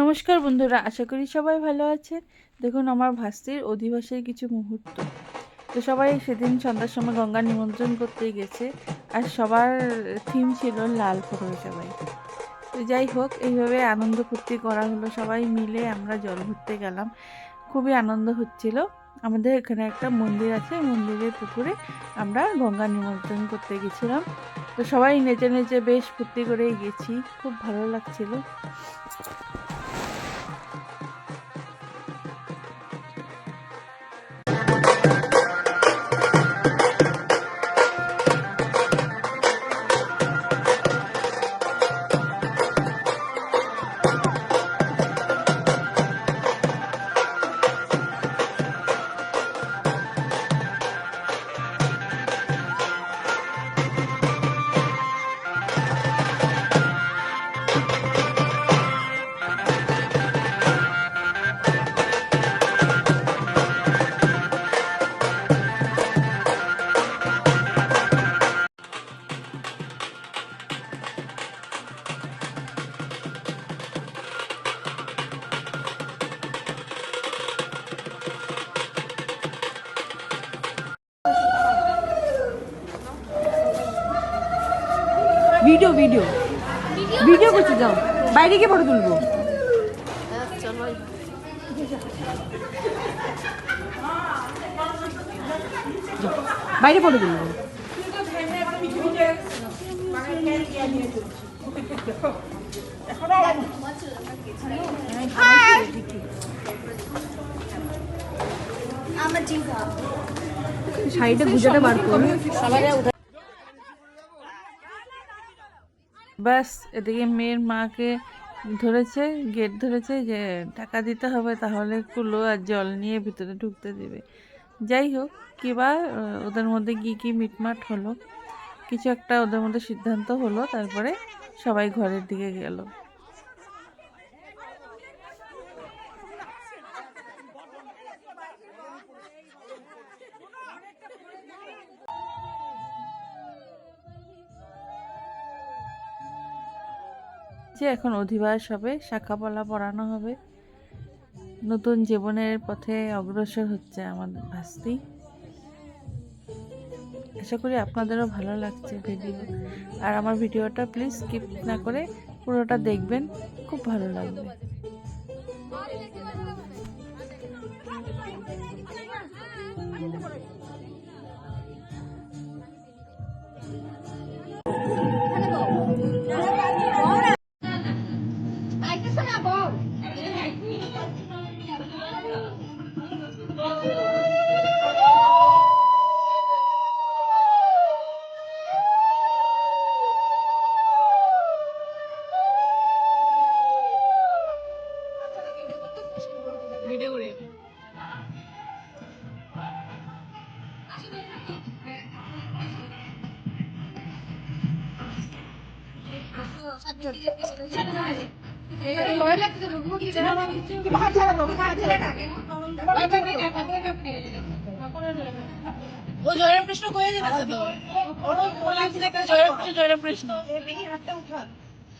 নমস্কার বন্ধুরা, আশা করি সবাই ভালো আছেন। দেখুন, আমার ভাস্তির অধিবাসের কিছু মুহূর্ত। তো সবাই সেদিন সন্ধ্যার সময় গঙ্গা নিমন্ত্রণ করতে গেছে আর সবার থিম ছিল লাল পড়বে সবাই তো যাই হোক, এইভাবে আনন্দ ফুর্তি করা হলো সবাই মিলে, আমরা জল ঘুরতে গেলাম। খুবই আনন্দ হচ্ছিল। আমাদের এখানে একটা মন্দির আছে মন্দিরের পুকুরে আমরা গঙ্গা নিমন্ত্রণ করতে গেছিলাম। তো সবাই নেচে নেচে বেশ ফুর্তি করেই গেছি, খুব ভালো লাগছিল। Video video. ভিডিও করতে যাও। বাইরে গিয়ে ফটো তুলবো। বাইরে ফটো তুলবো। শাড়িটা গুজাটা বার করো। ব্যাস, এদিকে মেয়ের মাকে ধরেছে গেট ধরেছে যে, টাকা দিতে হবে তাহলে কুলো আর জল নিয়ে ভিতরে ঢুকতে দেবে। যাই হোক কিবা ওদের মধ্যে কি কি মিটমাট হলো, কিছু একটা ওদের মধ্যে সিদ্ধান্ত হলো, তারপরে সবাই ঘরের দিকে গেল। যে এখন অধিবাস হবে শাখাপলা পড়ানো হবে। নতুন জীবনের পথে অগ্রসর হচ্ছে আমাদের ভাস্তি। আশা করি আপনাদেরও ভালো লাগছে ভিডিও আর আমার ভিডিওটা প্লিজ স্কিপ না করে পুরোটা দেখবেন, খুব ভালো লাগবে। ও জয়ের প্রশ্ন কয়ে দিতে তো? ওর বললাম যে একটা জয়ের প্রশ্ন জয়ের প্রশ্ন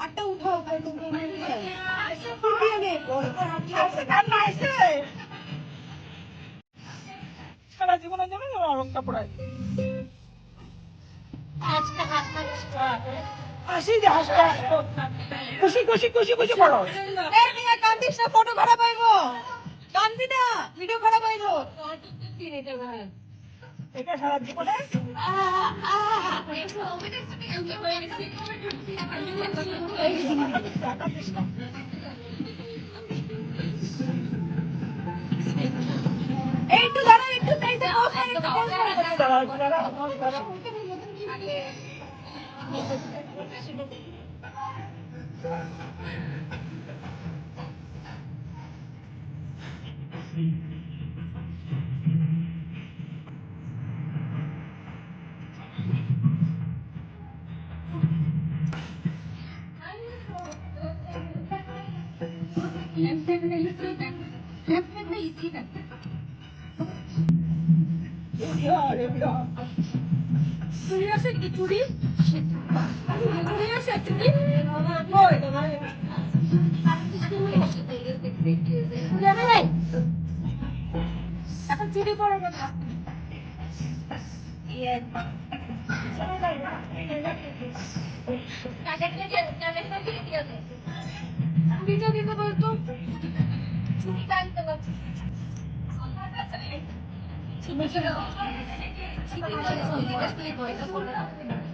আটটা উঠাও ভাই তুমি সারা জীবনে যাবে অরঙ্কা পড়াই হাসি যে হাসটা খুশি খুশি খুশি খুশি পড়ো। এই মিয়া কান্দিস না ফটো খারাপ হইব। কান্দি না ভিডিও খারাপ হইব এটা সারা জীবনে টাকা দিস না। এই একটু দাঁড়াও। একটু তাই দাঁড়াও দাঁড়াও দাঁড়াও এখন চুরি বলতো চুরি কাটতে পারছি তুমি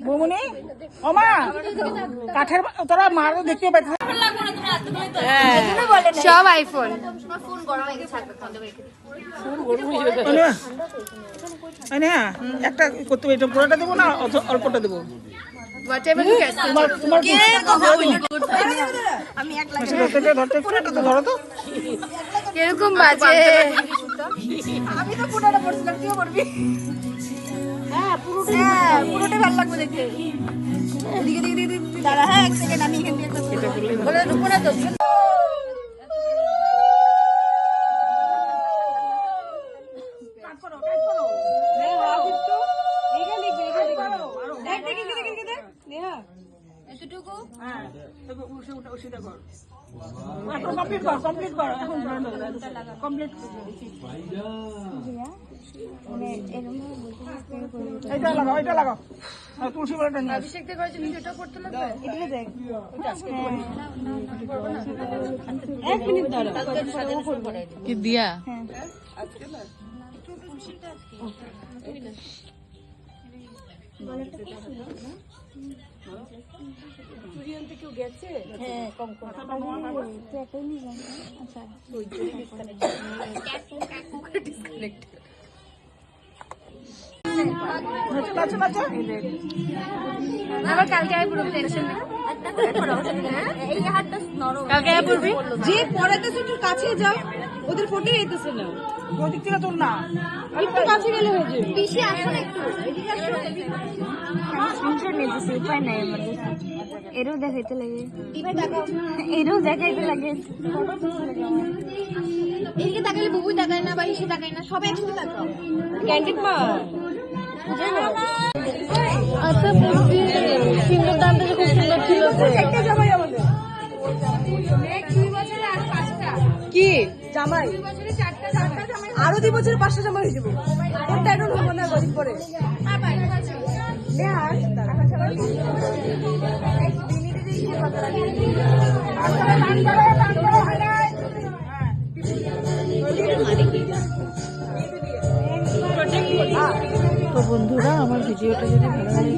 বৌমনি ওমা কাঠের তোরা মারও দেখতে পাচ্ছিস সব আইফোন একটা করতে হবে এটা পুরোটা দেবো না অথ- অল্পটা দেবো? হোয়াটএভার ইউ ক্যান তোমার তোমার কি আচ্ছা, ধরতে দে, ধরতে একটু, এটা তো ধরো তো কীরকম বাজে কমপ্লিট কর। কমপ্লিট কর এখন কমপ্লিট এটা লাগাও এটা লাগাও। তুলসী পাতাটা নিয়ে অভিষেক থেকে করেছে ভিডিওটা করতে লাগবে কি দিয়া? আবার কালকে আয় পুরো টেনশন নেই কালকে আয় পড়বি? যে পড়াইতেছে একটু কাছে যাও। ওদের ফটো যেতেছে না। ওদিক থেকে তোর না। একটু কাছে গেলে হয়ে যাবে। পিসি আসো না একটু স্ক্রিনশট নিতেছি উপায় নাই আমাদের এরও দেখাইতে লাগে। এরও দেখাইতে লাগে। এদিকে তাকাইলে বুবুই তাকায় না বা হিসে তাকায় না সবাই একসাথে তাকাও। ক্যান্ডিড মা। আচ্ছা বুঝছি সিন্দুর দামটা যে সুন্দর ছিল কি? জামাই? আরও দুই বছর পাঁচটা জামাই হয়ে যাব। ওরটা এখন হব না গরিব পরে তো বন্ধুরা আমার ভিডিওটা যদি ভালো লাগে